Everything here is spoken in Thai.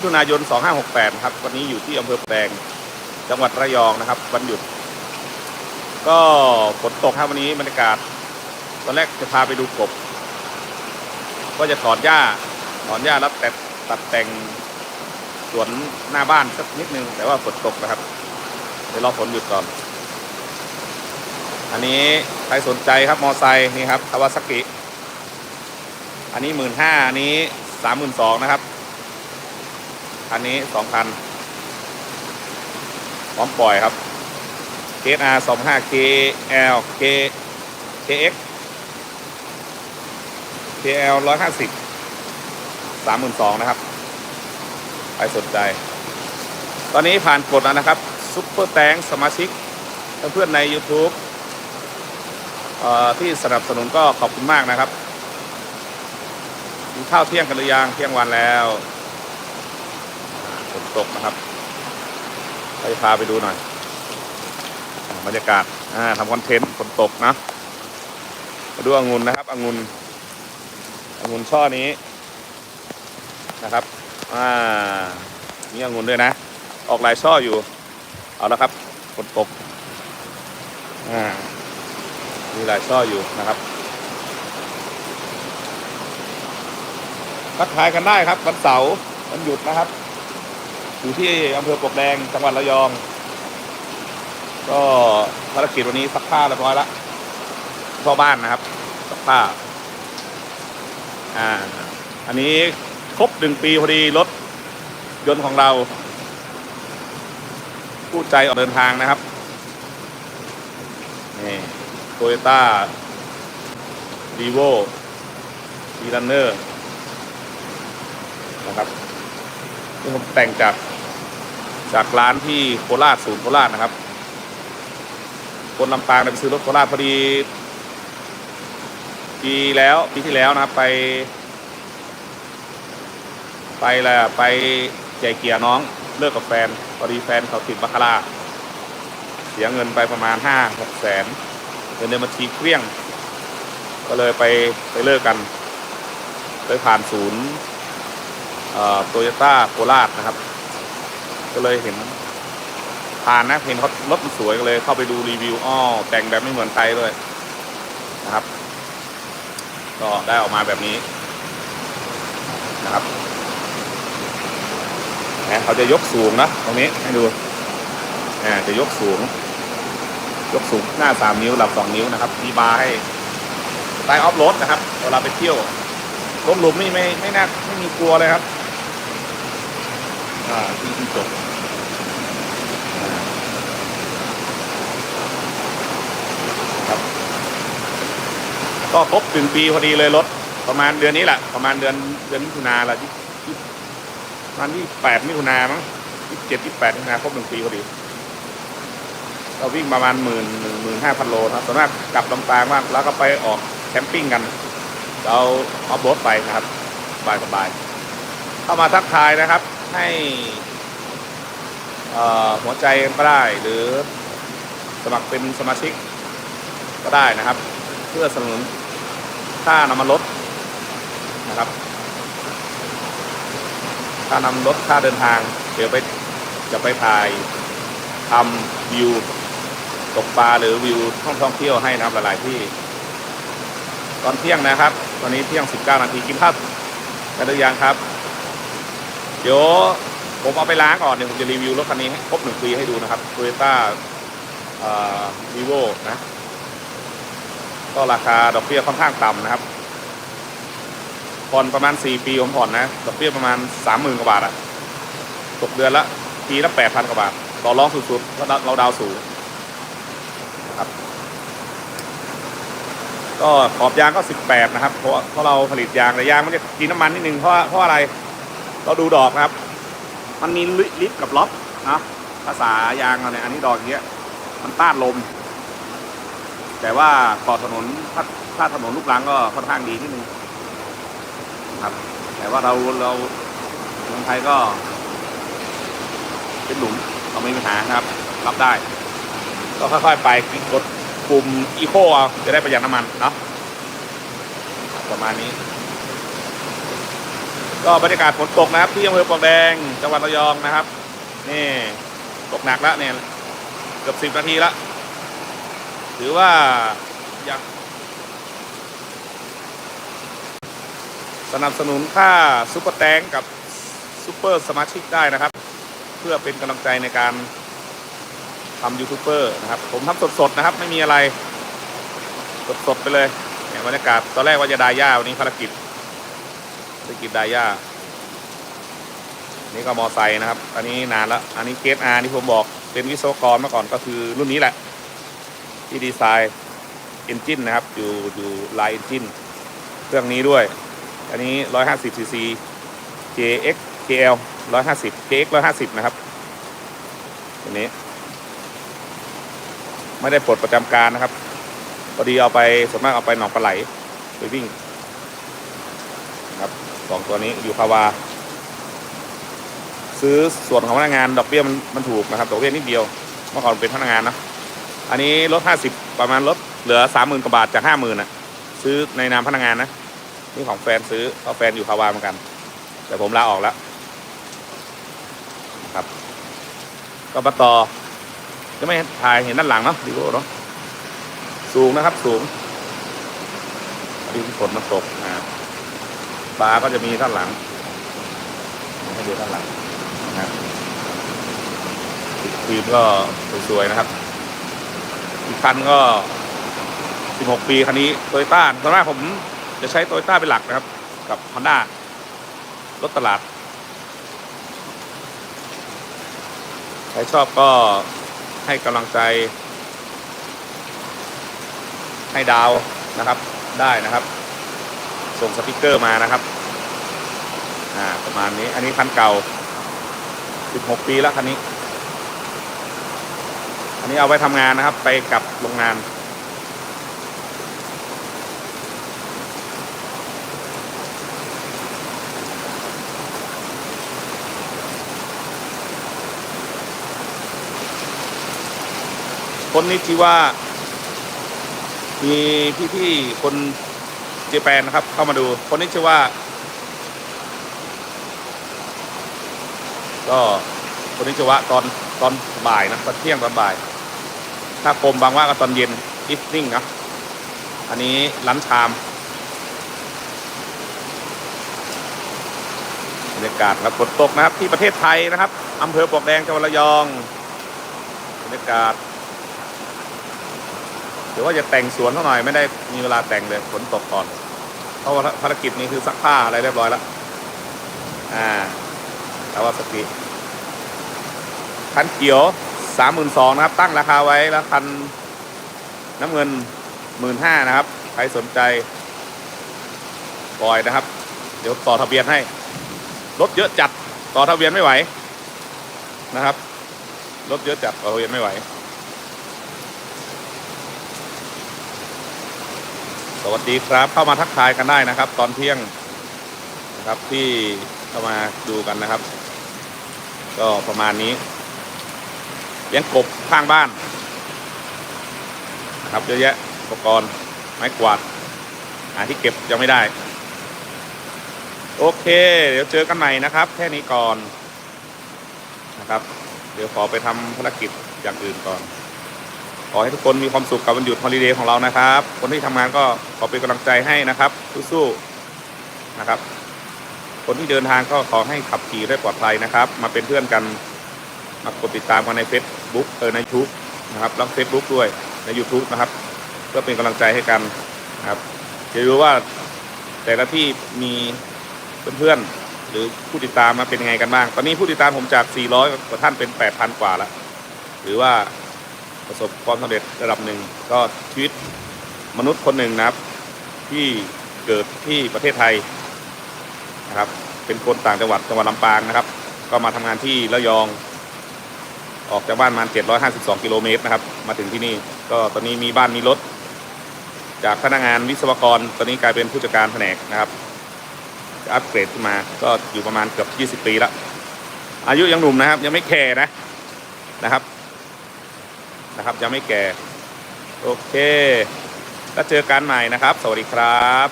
มิถุนายน 2568 ครับ วันนี้อยู่ที่อำเภอแปลง จังหวัดระยองนะครับ วันหยุด ก็ฝนตกครับวันนี้บรรยากาศ ตอนแรกจะพาไปดูกบ ก็จะถอนหญ้า ถอนหญ้าแล้วแต่ตัดแต่งสวนหน้าบ้านสักนิดนึง แต่ว่าฝนตกนะครับ เดี๋ยวรอฝนหยุดก่อน อันนี้ใครสนใจครับ มอไซค์นี่ครับคาวาซากิ อันนี้หมื่นห้าอันนี้สามหมื่นสองนะครับ อันนี้สองพันพร้อมปล่อยครับ KR สองห้า KL K KX KL ร้อยห้าสิบสามหมื่นสองนะครับใครสนใจ ตอนนี้ผ่านกดแล้วนะครับซุปเปอร์แตงสมาชิกเพื่อนใน YouTube ที่สนับสนุนก็ขอบคุณมากนะครับกินข้าวเที่ยงกันหรือยังเที่ยงวันแล้ว ฝนตกนะครับไปพาไปดูหน่อย บรรยากาศทำคอนเทนต์ฝนตกนะมาดูองุ่นนะครับองุ่นองุ่นช่อนี้นะครับอ่ามีองุ่นด้วยนะ ออกลายช่ออยู่ เอาแล้วครับฝนตกอ่ามีลายช่ออยู่นะครับทักทายกันได้ครับวันเสาร์วันหยุดนะครับ อยู่ที่อำเภอปลวกแดงจังหวัดระยอง ก็ภารกิจวันนี้ซักผ้าเรียบร้อยล้วพ่อบ้านนะครับซักผ้า อ่า อันนี้ครบหนึ่งปีพอดีรถยนต์ของเราผู้ใจออกเดินทางนะครับนี่โตโยต้าดีโวดีรันเนอร์นะครับซึ่ผมแต่งจาก จากร้านที่โคราชศูนย์โคราชนะครับ คนลำปางไปซื้อรถโคราชพอดีปีแล้วปีที่แล้วนะครับไป ไปแล้วไปแจเกียร์น้องเลิกกับแฟนพอดีแฟนเขาติดบัคาร่าเสียเงินไปประมาณห้าหกแสนเงินในบัญชีเคลี้ยง ก็เลยไปไปเลิกกันเลยผ่านศูนย์โตโยต้าโคราชนะครับ ก็เลยเห็นผ่านนะเห็นเขารถมันสวยก็เลย เข้าไปดูรีวิวอ้อแต่งแบบไม่เหมือนใครเลยนะครับ ก็ได้ออกมาแบบนี้นะครับนะเขาจะยกสูงนะตรงนี้ให้ดูอ่าจะยกสูง ยกสูงหน้าสามนิ้วหลับสองนิ้วนะครับมีบาร์ให้สไตล์ออฟโรดนะครับเวลาไปเที่ยวรถหลุมนี่ไม่ไม่น่าไม่มีกลัวเลยครับ อ่าที่ที่จบครับ ก็ครบถึงปีพอดีเลยรถประมาณเดือนนี้แหละ ประมาณเดือนเดือนมิถุนาแหละที่ประมาณที่แปดมิถุนามั้งที่เจ็ดที่แปดมิถุนาครบหนึ่งปีพอดีเราวิ่งประมาณหมื่นหนึ่งหมื่นห้าพันโลนะส่วนมากกลับลำปางมากแล้วก็ไปออกแคมปิ้งกันเราเอาโบ๊ทไปนะครับสบายสบาย เข้ามาทักทายนะครับ ให้หัวใจก็ได้หรือสมัครเป็นสมาชิกก็ได้นะครับ เพื่อสนับสนุนค่าน้ำมันรถนะครับ ค่านำรถค่าเดินทาง เดี๋ยวไปจะไปถ่ายทำวิวตกปลาหรือวิวท่องท่องเที่ยวให้นะครับหลายๆที่ ตอนเที่ยงนะครับ ตอนนี้เที่ยง 19 นาทีกินข้าวกันหรือยังครับ เดี๋ยวผมเอาไปล้างก่อนเดี๋ยผมจะรีวิวรถคันนี้ให้ครบหนึ่งปีให้ดูนะครับ Toyota วีโวนะ ก็ราคาดอกเบี้ยค่อนข้างต่ำนะครับผ่อนประมาณ 4 ปีผมผ่อนนะดอกเบี้ยประมาณ 30,000กว่าบาทอะตกเดือนละปีละ8,000กว่าบาท ต่อรองสุดๆแล้วเราดาวสูงนะครับ ก็ขอบยางก็ 18 นะครับ เพราะเพราะเราผลิตยางแต่ยางมันจะกินน้ำมันนิดนึงเพราะเพราะอะไร เราดูดอกครับ มันมีลิฟต์กับล็อกนะภาษายางเราเนี่ยอันนี้ดอกอย่างเงี้ยมันต้านลม แต่ว่าขอถนนถ้าถ้าถนนลูกรังก็ค่อนข้างดีนิดนึงครับ แต่ว่าเราเราเมืองไทยก็ เป็นหลุมเราไม่มีปัญหาครับ รับได้ ก็ค่อยๆไปกดปุ่มอีโคเอาจะได้ประหยัดน้ำมันเนาะประมาณนี้ ก็บรรยากาศฝนตกนะครับ ที่อำเภอปลวกแดงจังหวัดระยองนะครับ นี่ตกหนักแล้วเนี่ยเกือบสิบนาทีแล้วถือว่ายังสนับสนุนค่าซุปเปอร์แตงกับซุปเปอร์สมาชิกได้นะครับ เพื่อเป็นกำลังใจในการทำยูทูบเบอร์นะครับ ผมทำสดๆนะครับ ไม่มีอะไร สดๆไปเลยเนี่ยบรรยากาศตอนแรกว่าจะดายย่าวันนี้ภารกิจ ภารกิจดาย่านี่ก็มอไซค์นะครับ อันนี้นานแล้ว อันนี้เกสอาร์ที่ผมบอกเป็นวิศวกรมาก่อนก็คือรุ่นนี้แหละ ที่ดีไซน์เอนจินนะครับ อยู่อยู่ลายเอนจินเครื่องนี้ด้วย อันนี้ 150 cc JX KL 150 KX 150 นะครับตัวนี้ ไม่ได้ปลดประจำการนะครับพอดีเอาไปส่วนมากเอาไปหนองปลาไหลไปวิ่ง สองตัวนี้อยู่คาวา ซื้อส่วนของพนักงานดอกเบี้ยมันมันถูกนะครับดอกเบี้ยนิดเดียวเมื่อก่อนเป็นพนักงานนะอันนี้ลด50ประมาณลดเหลือ30,000กว่าบาทจาก50,000นะซื้อในนามพนักงานนะนี่ของแฟนซื้อเพราะแฟนอยู่คาวาเหมือนกัน แต่ผมลาออกแล้วครับ ก็มาต่อจะไม่ถ่ายเห็นด้านหลังเนาะดีกว่าเนาะสูงนะครับสูงดินฝนมันตกอ่า บาร์ก็จะมีด้านหลังให้ดูด้านหลังนะครับฟิล์มก็สวยๆนะครับ อีกคันก็ 16 ปีคันนี้โตโยต้าตอนแรกผมจะใช้โตโยต้าเป็นหลักนะครับ กับ Honda รถตลาด ใครชอบก็ให้กำลังใจ ให้ดาวนะครับได้นะครับ ส่งสติกเกอร์มานะครับอ่าประมาณนี้อันนี้คันเก่า 16 ปีแล้วคันนี้ อันนี้เอาไว้ทำงานนะครับ ไปกับโรงงานคนนี้ที่ว่า มีพี่ๆคน เจแปนนะครับ เข้ามาดูคนนี้ชื่อว่า ก็คนนี้ชื่อว่าตอนตอนบ่ายนะตอนเที่ยงตอนบ่าย ถ้ากมบางว่าก็ตอนเย็นอีฟนิ่งนะอันนี้ลันชามบรรยากาศครับฝนตกนะครับที่ประเทศไทยนะครับอำเภอปลวกแดงจังหวัดระยองบรรยากาศ เดี๋ยวว่าจะแต่งสวนเท่าหน่อยไม่ได้มีเวลาแต่งเลยฝนตกก่อน เพราะว่าภารกิจนี้คือซักผ้าอะไรเรียบร้อยแล้ว อ่าแต่ว่าสติคันเขียวสามหมื่นสองนะครับ ตั้งราคาไว้แล้วคันน้ำเงินหมื่นห้านะครับ ใครสนใจปล่อยนะครับ เดี๋ยวต่อทะเบียนให้ รถเยอะจัดต่อทะเบียนไม่ไหวนะครับ รถเยอะจัดต่อทะเบียนไม่ไหว สวัสดีครับ เข้ามาทักทายกันได้นะครับ ตอนเที่ยงนะครับที่เข้ามาดูกันนะครับ ก็ประมาณนี้เลี้ยงกบข้างบ้านนะครับเยอะแยะอุปกรณ์ไม้กวาดหาที่เก็บยังไม่ได้ โอเค เดี๋ยวเจอกันใหม่นะครับ แค่นี้ก่อนนะครับ เดี๋ยวขอไปทำภารกิจอย่างอื่นก่อน ขอให้ทุกคนมีความสุขกับวันหยุดฮอลิเดย์ของเรานะครับ คนที่ทำงานก็ขอเป็นกำลังใจให้นะครับสู้ๆนะครับ คนที่เดินทางก็ขอให้ขับขี่ได้ปลอดภัยนะครับ มาเป็นเพื่อนกันมากดติดตามกันใน Facebook เออใน YouTube นะครับแล้ว Facebook ด้วยใน YouTube นะครับเพื่อเป็นกำลังใจให้กันนะครับจะรู้ว่าแต่ละที่มีเพื่อนๆหรือผู้ติดตามมาเป็นยังไงกันบ้าง ตอนนี้ผู้ติดตามผมจาก 400 กว่าท่านเป็น 8,000 กว่าแล้วหรือว่า ประสบความสำเร็จระดับหนึ่ง ก็ชีวิตมนุษย์คนหนึ่งนะครับ ที่เกิดที่ประเทศไทยนะครับ เป็นคนต่างจังหวัดจังหวัดลำปางนะครับ ก็มาทำงานที่ระยอง ออกจากบ้านมา752 กิโลเมตรนะครับ มาถึงที่นี่ก็ตอนนี้มีบ้านมีรถ จากพนักงานวิศวกร ตอนนี้กลายเป็นผู้จัดการแผนกนะครับอัปเกรดขึ้นมาก็อยู่ประมาณเกือบ 20 ปีแล้ว อายุยังหนุ่มนะครับ ยังไม่แก่นะนะครับ นะครับยังไม่แก่ โอเค แล้วเจอกันใหม่นะครับ สวัสดีครับ